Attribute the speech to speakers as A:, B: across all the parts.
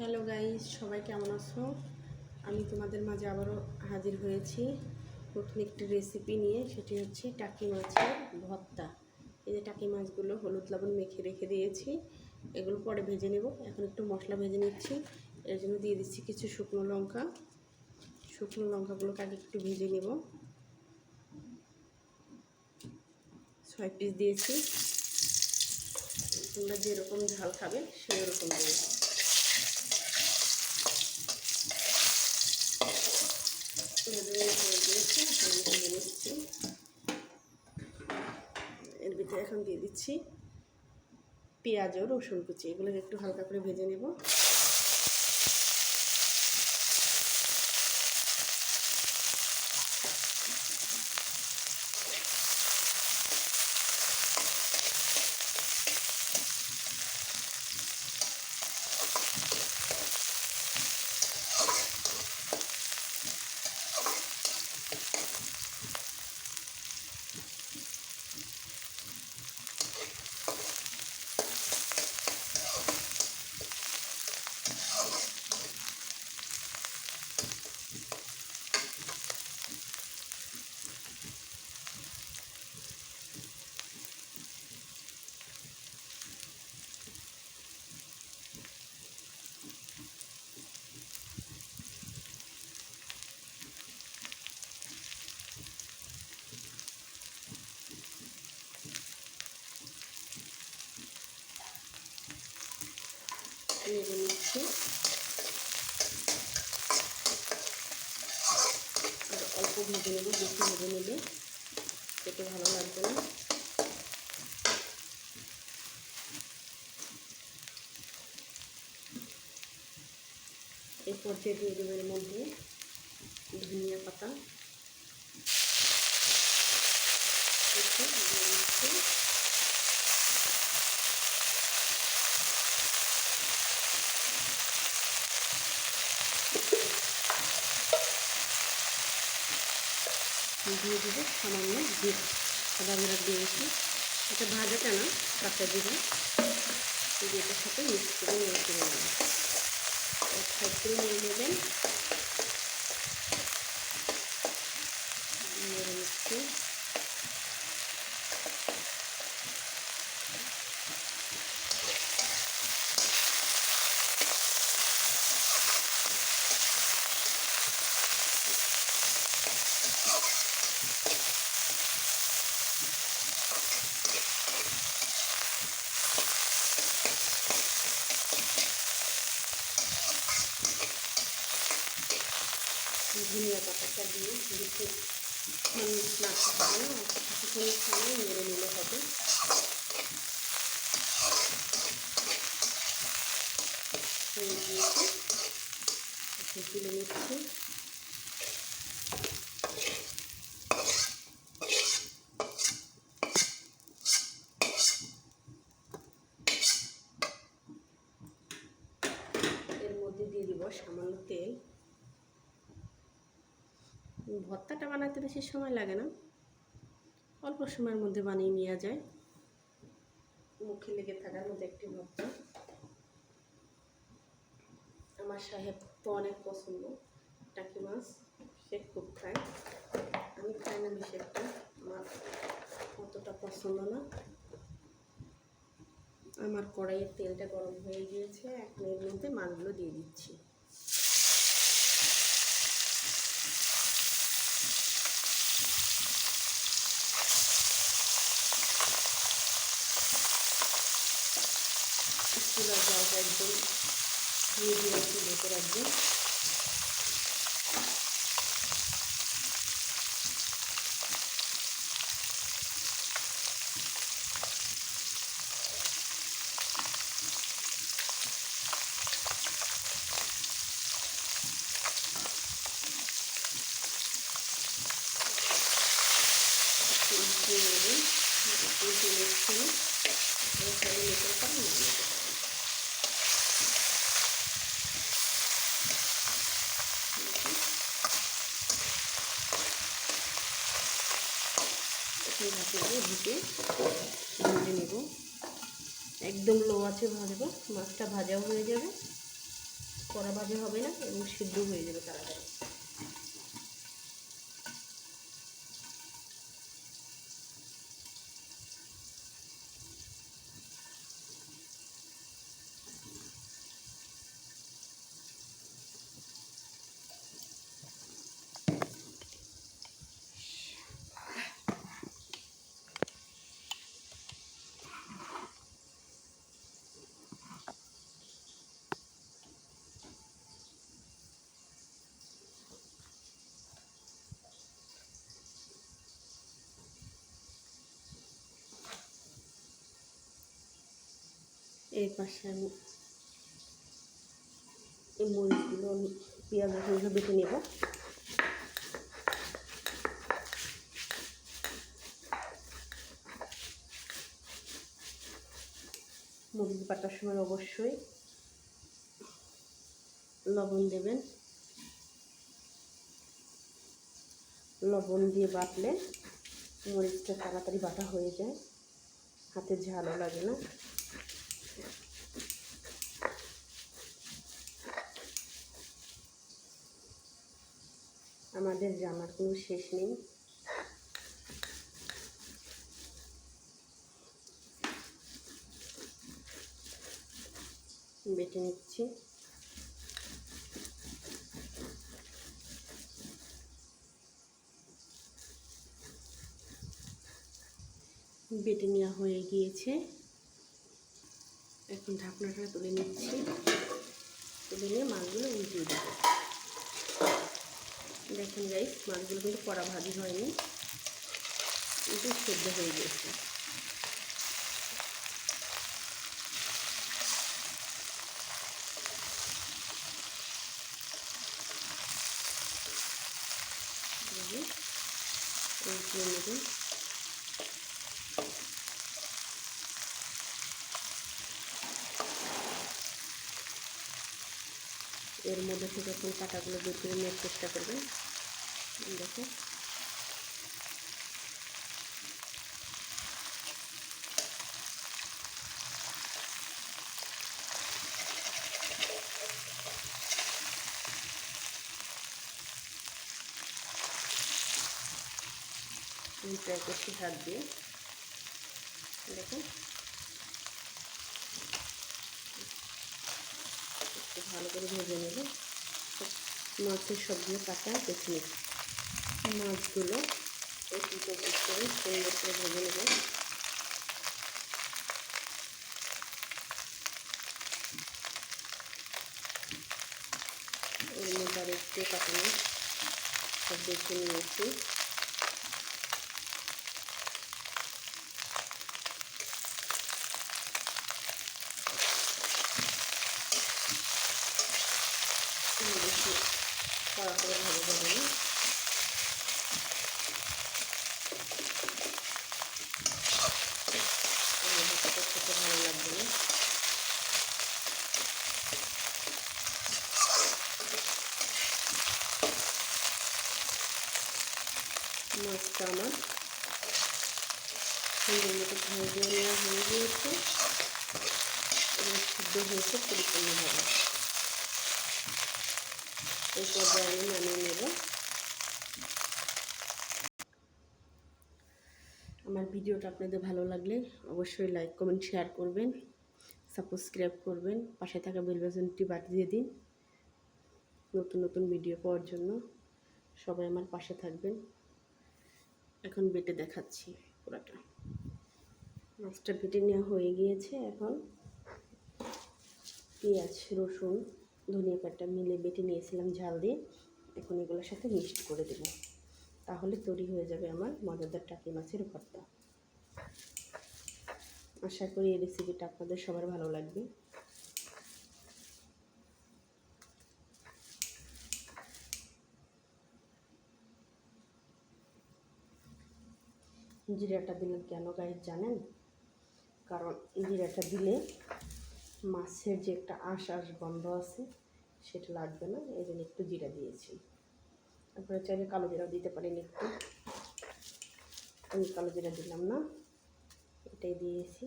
A: Hello guys, সবাই কেমন আছো? আমি তোমাদের মাঝে আবারও হাজির হয়েছি নতুন একটি রেসিপি নিয়ে, সেটি হচ্ছে টাকি মাছের ভর্তা। এই যে টাকি মাছগুলো হলুদ লবণ মেখে রেখে দিয়েছি, এগুলো পরে ভেজে নেব। এখন একটু মশলা ভেজে নিচ্ছি, এর জন্য দিয়ে দিচ্ছি কিছু শুকনো লঙ্কা। শুকনো লঙ্কাগুলোকে আগে একটু ভেজে নেব। ছয় পিস দিয়েছি। তোমরা যেরকম ঝাল খাবে সেই রকম দেবে। এর এখন দিয়ে দিচ্ছি পেঁয়াজ ও রসুন কুচি। এগুলোকে একটু হালকা করে ভেজে নেব। নেড়ে নিচ্ছি অল্প ভেজে নেব, বেশি ভেজে নেবে, খেতে ভালো লাগবে না। এই পর্যায়ে দিয়ে দেবো এর মধ্যে ধনিয়া পাতা। দিয়ে দেবো সামান্য জিরা, সাদা জিরা দিয়েছি। এটা ভাজাটা না, কাঁচা জিরা। এটার সাথে মিক্স করে নিয়ে নেবেন নেড়ে নিচ্ছি ধনিয়া পাতাটা দিয়ে বেশি নাড়তে হবে কিছুক্ষণের নিলে হবে। হয়ে গিয়েছে তুলে নিচ্ছি এর মধ্যে দিয়ে দিব সামান্য তেল ভর্তাটা বানাতে বেশি সময় লাগে না। অল্প সময়ের মধ্যে বানিয়ে নেওয়া যায়। মুখে লেগে থাকার মধ্যে একটি ভর্তা। আমার সাহেব তো অনেক পছন্দ। টাকি মাছ, সে খুব খায়। আমি খাই না বেশি একটা আমার অতটা পছন্দ না। আমার কড়াইয়ের তেলটা গরম হয়ে গিয়েছে। এক এর মধ্যে মাছগুলো দিয়ে দিচ্ছি। চুলার জালটা একদম মিডিয়াম চুলোতে রাখবেন দিয়ে নেবেন উল্টে নিচ্ছি এখানে নিতে পারেন না নিতে পারেন সেই মাছগুলো ঢুকে ভেজে নেব। একদম লো আছে ভাজবো। মাছটা ভাজাও হয়ে যাবে। কড়া ভাজা হবে না, এবং সিদ্ধ হয়ে যাবে তাড়াতাড়ি। এই পাশে আমি এই মরিচগুলো আমি পেঁয়াজ রসুনগুলো বেটে নেব। মরিচ বাটার সময় অবশ্যই লবণ দেবেন। লবণ দিয়ে বাটলে মরিচটা তাড়াতাড়ি বাটা হয়ে যায়। হাতে ঝালও লাগে না। আমাদের জামার কোনো শেষ নেই। বেটে নিচ্ছি। বেটে নেওয়া হয়ে গিয়েছে। ঢাকনাটা তুলে নিচ্ছি। তুলে নিয়ে মাছগুলো উল্টিয়ে দেব। দেখেন যাই মাছগুলো কিন্তু কড়া ভাজি হয়নি। কিন্তু সেদ্ধ হয়ে গেছে উল্টিয়ে নেবেন এর মধ্যে থেকে এখন কাটাগুলো বের করে নেওয়ার চেষ্টা করবেন। দেখো ট্রাই করছি হাত দিয়ে। দেখুন। ভালো করে ভেজে নেব। মাছের সবগুলো কাটা দেখে নেব। মাছগুলো করে সুন্দর করে ভেজে নেব। এর মধ্যে আর একটু কাটানো সব দেখে নিয়েছি বেশি কড়া করে ভালো যাবে না হাতে খেতে ভালো লাগবে মাছটা আমার সুন্দর মতো ভেজে নেওয়া হয়ে গিয়েছে। এবং সিদ্ধ হয়েছে পরিপূর্ণভাবে এই আমি নামিয়ে নেব। ভিডিওটা আপনাদের ভালো লাগলে অবশ্যই লাইক কমেন্ট শেয়ার করবেন সাবস্ক্রাইব করবেন, পাশে থাকা বেল বাটনটি বাড়ি দিয়ে দিন নতুন নতুন ভিডিও পাওয়ার জন্য। সবাই আমার পাশে থাকবেন। এখন বেটে দেখাচ্ছি পুরাটা। মাছটা বেটে নেওয়া হয়ে গিয়েছে এখন। পেঁয়াজ, রসুন, ধনিয়া পাতা মিলে বেটে নিয়েছিলাম ঝাল দিয়ে। এখন এগুলোর সাথে মিক্সড করে দেব। তাহলে তৈরি হয়ে যাবে আমার মজাদার টাকি মাছের ভর্তা। আশা করি এই রেসিপিটা আপনাদের সবার ভালো লাগবে। জিরাটা দিলেন কেন গাইজ জানেন? কারণ জিরাটা দিলে মাছের যে একটা আশ আঁশ গন্ধ আছে, সেটা লাগবে না। এই জন্য একটু জিরা দিয়েছি। তারপরে চাইলে কালো জিরাও দিতে পারেন একটু। আমি কালো জিরা দিলাম না। এটাই দিয়েছি।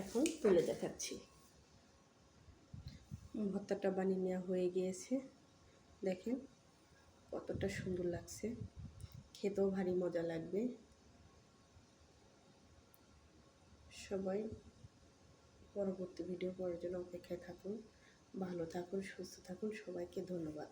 A: এখন তুলে দেখাচ্ছি। ভর্তাটা বানিয়ে নেওয়া হয়ে গিয়েছে। দেখেন কতটা সুন্দর লাগছে। খেতেও ভারী মজা লাগবে। সবাই পরবর্তী ভিডিও পাওয়ার জন্য অপেক্ষায় থাকুন। ভালো থাকুন, সুস্থ থাকুন। সবাইকে ধন্যবাদ।